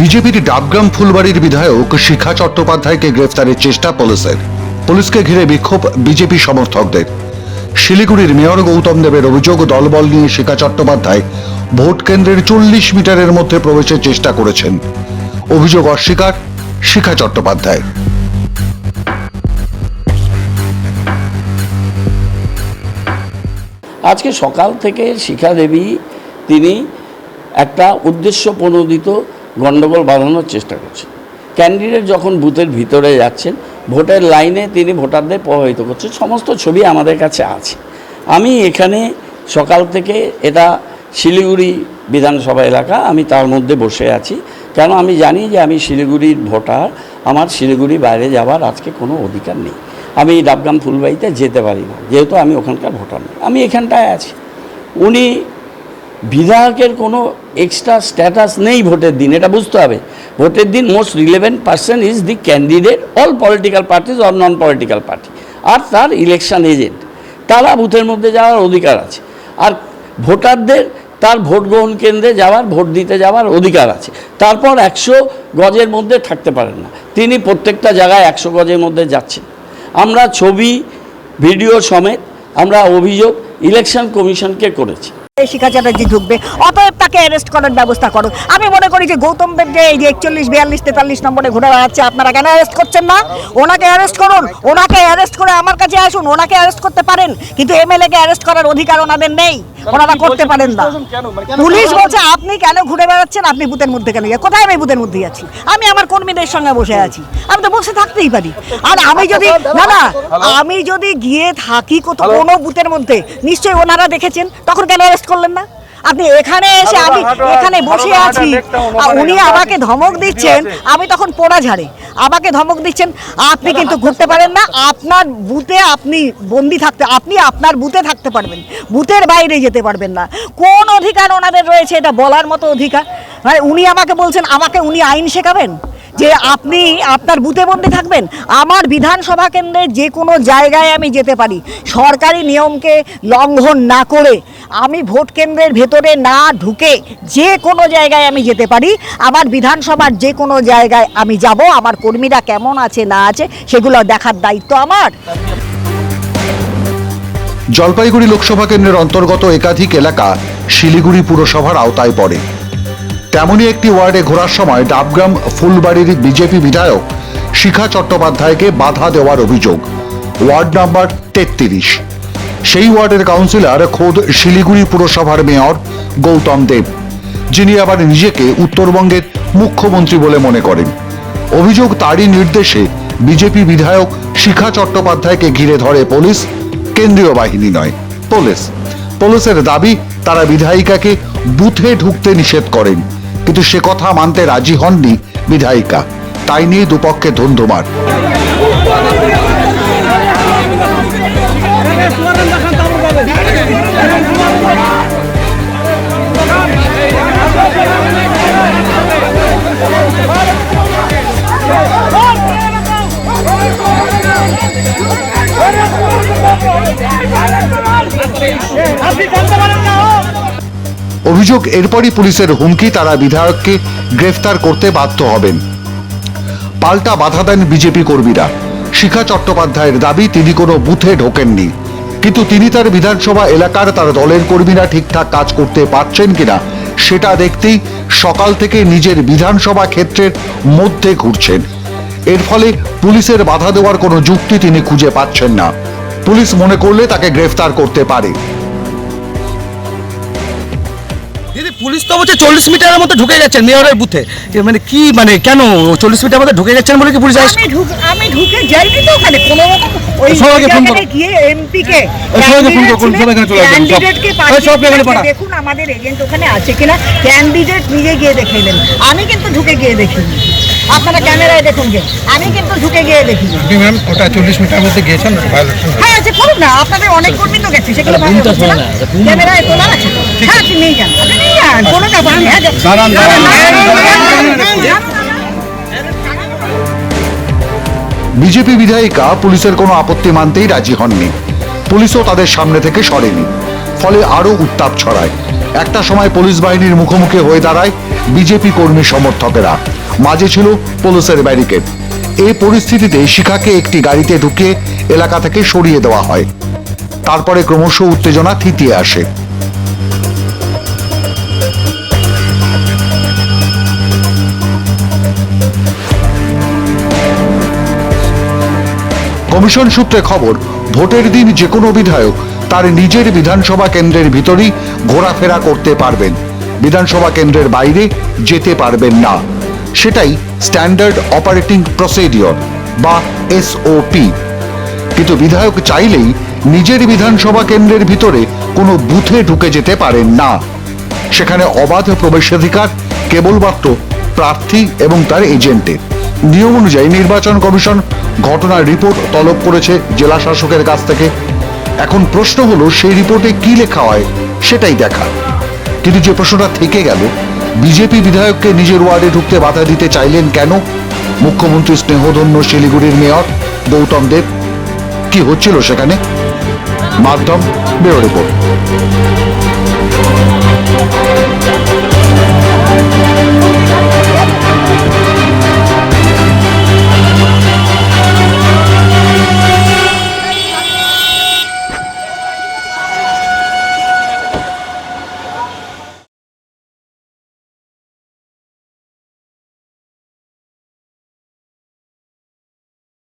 বিজেপির ডাবগ্রাম ফুলবাড়ির বিধায়ক শিখা চট্টোপাধ্যায়কে গ্রেফতারের চেষ্টা পুলিশের। পুলিশকে ঘিরে বিক্ষোভ বিজেপি সমর্থকদের। শিলিগুড়ির মেয়র গৌতম দেবের অভিযোগ, দলবল নিয়ে শিখা চট্টোপাধ্যায় ভোট কেন্দ্রের চল্লিশ মিটারের মধ্যে প্রবেশের চেষ্টা করেছেন। অভিযোগ অস্বীকার শিখা চট্টোপাধ্যায় আজকে সকাল থেকে শিখা দেবী তিনি একটা উদ্দেশ্য প্রণোদিত গণ্ডগোল বাঁধানোর চেষ্টা করছেন। ক্যান্ডিডেট যখন বুথের ভিতরে যাচ্ছেন ভোটের লাইনে তিনি ভোটারদের প্রভাবিত করছেন। সমস্ত ছবি আমাদের কাছে আছে। আমি এখানে সকাল থেকে এটা শিলিগুড়ি বিধানসভা এলাকা, আমি তার মধ্যে বসে আছি। কেন আমি জানি যে আমি শিলিগুড়ির ভোটার, আমার শিলিগুড়ি বাইরে যাওয়ার আজকে কোনো অধিকার নেই। আমি ডাবগ্রাম ফুলবাড়িতে যেতে পারি না, যেহেতু আমি ওখানকার ভোটার নই। আমি এখানটায় আছি। উনি বিধায়কের কোনো এক্সট্রা স্ট্যাটাস নেই ভোটের দিন, এটা বুঝতে হবে। ভোটের দিন most relevant person is the candidate, all political parties or non political party. আর তার ইলেকশন এজেন্ট। তারা বুথের মধ্যে যাওয়ার অধিকার আছে। আর ভোটারদের, তার ভোট গ্রহণ কেন্দ্রে যাওয়ার, ভোট দিতে যাওয়ার অধিকার আছে। তারপর একশো গজের মধ্যে থাকতে পারেন না। তিনি প্রত্যেকটা জায়গায় একশো গজের মধ্যে যাচ্ছেন। আমরা ছবি, ভিডিও সমেত আমরা অভিযোগ, ইলেকশন কমিশনকে করেছি। চ্যাটার্জি ঢুকবে। অতএব তাকে অ্যারেস্ট করার ব্যবস্থা করো আমি মনে করি যে গৌতম দেবকে এই যে একচল্লিশ বিয়াল্লিশ তেতাল্লিশ নম্বরে ঘুরে বেড়াচ্ছে আপনারা কেন অ্যারেস্ট করছেন না? ওনাকে অ্যারেস্ট করুন। ওনাকে অ্যারেস্ট করে আমার কাছে আসুন। ওনাকে অ্যারেস্ট করতে পারেন। কিন্তু এমএলএ কে অ্যারেস্ট করার অধিকার ওনাদের নেই। ওনারা করতে পারেন না। পুলিশ বলছে আপনি কেন ঘুরে বেড়াচ্ছেন? আপনি বুথের মধ্যে কেন গিয়ে কোথায় আমি বুথের মধ্যে আছি? আমি আমার কর্মীদের সঙ্গে বসে আছি। আমি তো বসে থাকতেই পারি। আর আমি যদি না না আমি যদি গিয়ে থাকি কোথাও কোনো বুথের মধ্যে নিশ্চয়ই ওনারা দেখেছেন তখন কেন অ্যারেস্ট করলেন না? আপনি এখানে এসে আমি এখানে বসে আছি। আর উনি আমাকে ধমক দিচ্ছেন আমি তখন পোড়া ঝাড়ে। আমাকে ধমক দিচ্ছেন আপনি কিন্তু ঘুরতে পারেন না আপনার বুথে আপনি বন্দি থাকতে আপনি আপনার বুথে থাকতে পারবেন। বুথের বাইরে যেতে পারবেন না। কোন অধিকার ওনাদের রয়েছে এটা বলার মতো অধিকার? মানে উনি আমাকে বলছেন আমাকে উনি আইন শেখাবেন? যে আপনি আপনার বুথে বন্দি থাকবেন, আমার বিধানসভা কেন্দ্রে যে কোনো জায়গায় আমি যেতে পারি। সরকারি নিয়মকে লঙ্ঘন না করে আমি ভোট কেন্দ্রের ভেতরে না ঢুকে যে কোনো জায়গায় আমি যেতে পারি। আমার বিধানসভার যে কোনো জায়গায় আমি যাব। আমার কর্মীরা কেমন আছে, না আছে, সেগুলো দেখার দায়িত্ব আমার। জলপাইগুড়ি লোকসভা কেন্দ্রের অন্তর্গত একাধিক এলাকা শিলিগুড়ি পুরসভার আওতায় পড়ে। তেমনই একটি ওয়ার্ডে ঘোরার সময় ডাবগ্রাম ফুলবাড়ির বিজেপি বিধায়ক শিখা চট্টোপাধ্যায়কে বাধা দেওয়ার অভিযোগ। ওয়ার্ড নাম্বার তেত্রিশ। সেই ওয়ার্ডের কাউন্সিলর খোদ শিলিগুড়ি পুরসভার মেয়র গৌতম দেব, যিনি আবার নিজেকে উত্তরবঙ্গের মুখ্যমন্ত্রী বলে মনে করেন। অভিযোগ তারই নির্দেশে বিজেপি বিধায়ক শিখা চট্টোপাধ্যায়কে ঘিরে ধরে পুলিশ, কেন্দ্রীয় বাহিনী নয়, পুলিশ। পুলিশের দাবি, তারা বিধায়িকাকে বুথে ঢুকতে নিষেধ করেন। কিন্তু সে কথা মানতে রাজি হননি বিধায়িকা। তাই নিয়ে দুপক্ষে ধুন্ধুমার। অভিযোগ এরপরই পুলিশের হুমকি, তারা বিধায়ককে গ্রেফতার করতে বাধ্য হবেন। পাল্টা বাধা দেন বিজেপি কর্মীরা। শিখা চট্টোপাধ্যায়ের দাবি, তিনি কোনো বুথে ঢোকেননি। কিন্তু তিনি তার বিধানসভা এলাকার তার দলের কর্মীরা ঠিকঠাক কাজ করতে পারছেন কিনা, সেটা দেখতেই সকাল থেকে নিজের বিধানসভা ক্ষেত্রের মধ্যে ঘুরছেন। এর ফলে পুলিশের বাধা দেওয়ার কোনো যুক্তি তিনি খুঁজে পাচ্ছেন না। পুলিশ মনে করলে তাকে গ্রেফতার করতে পারে। দিদি পুলিশ তো বলছে চল্লিশ মিটারের মধ্যে ঢুকে যাচ্ছেন মেয়রের বুথে। মানে কি মানে কেন চল্লিশ মিটার মধ্যে ঢুকে যাচ্ছেন বলে কি পুলিশ আসছে? আমি ঢুক আমি ঢুকে যাইনি তো ওখানে কোনো রকম ওই সবাইকে ফোন করো। গিয়ে এমপি কে সবাইকে ফোন করো, সবাই এখানে চলে আসবেন, সব। ক্যান্ডিডেট কে ওই সব এখানে পাঠা। দেখুন আমাদের এজেন্ট ওখানে আছে কিনা ক্যান্ডিডেট নিজে গিয়ে দেখে নেন। আমি কিন্তু ঢুকে গিয়ে দেখিনি। আপনারা ক্যামেরায় দেখুন গে আমি কিন্তু ঢুকে গিয়ে ম্যাম ওটা চল্লিশ মিটার মধ্যে গিয়েছেন? হ্যাঁ আছে করুন না আপনাদের অনেক কর্মী তো গেছে সেগুলো ক্যামেরায় তোলা আছে। তো? হ্যাঁ আপনি নিয়ে যান। বিজেপি বিধায়িকা পুলিশের কোনো আপত্তি মানতেই রাজি হননি। পুলিশও তাদের সামনে থেকে সরেনি। ফলে আরও উত্তাপ ছড়ায়। একটা সময় পুলিশ বাহিনীর মুখোমুখি হয়ে দাঁড়ায় বিজেপি কর্মী সমর্থকেরা। মাঝে ছিল পুলিশের ব্যারিকেড। এই পরিস্থিতিতে শিখাকে একটি গাড়িতে ঢুকিয়ে এলাকা থেকে সরিয়ে দেওয়া হয়। তারপরে ক্রমশ উত্তেজনা থিতিয়ে আসে। কমিশন সূত্রে খবর, ভোটের দিন যে কোনো বিধায়ক তার নিজের বিধানসভা কেন্দ্রের ভিতরেই ঘোরাফেরা করতে পারবেন। বিধানসভা কেন্দ্রের বাইরে যেতে পারবেন না। সেটাই স্ট্যান্ডার্ড অপারেটিং প্রসিডিওর বা এসওপি। কিন্তু বিধায়ক চাইলেই নিজের বিধানসভা কেন্দ্রের ভিতরে কোনো বুথে ঢুকে যেতে পারেন না। সেখানে অবাধ প্রবেশাধিকার কেবলমাত্র প্রার্থী এবং তার এজেন্টের। নিয়ম অনুযায়ী নির্বাচন কমিশন ঘটনার রিপোর্ট তলব করেছে জেলা শাসকের কাছ থেকে। এখন প্রশ্ন হলো, সেই রিপোর্টে কি লেখা হয় সেটাই দেখা। কিন্তু যে প্রশ্নটা থেকে গেল, বিজেপি বিধায়ককে নিজের ওয়ার্ডে ঢুকতে বাধা দিতে চাইলেন কেন? মুখ্যমন্ত্রী স্নেহধন্য শিলিগুড়ির মেয়র গৌতম দেব। কি হচ্ছিল সেখানে? মাধ্যম ব্যুরো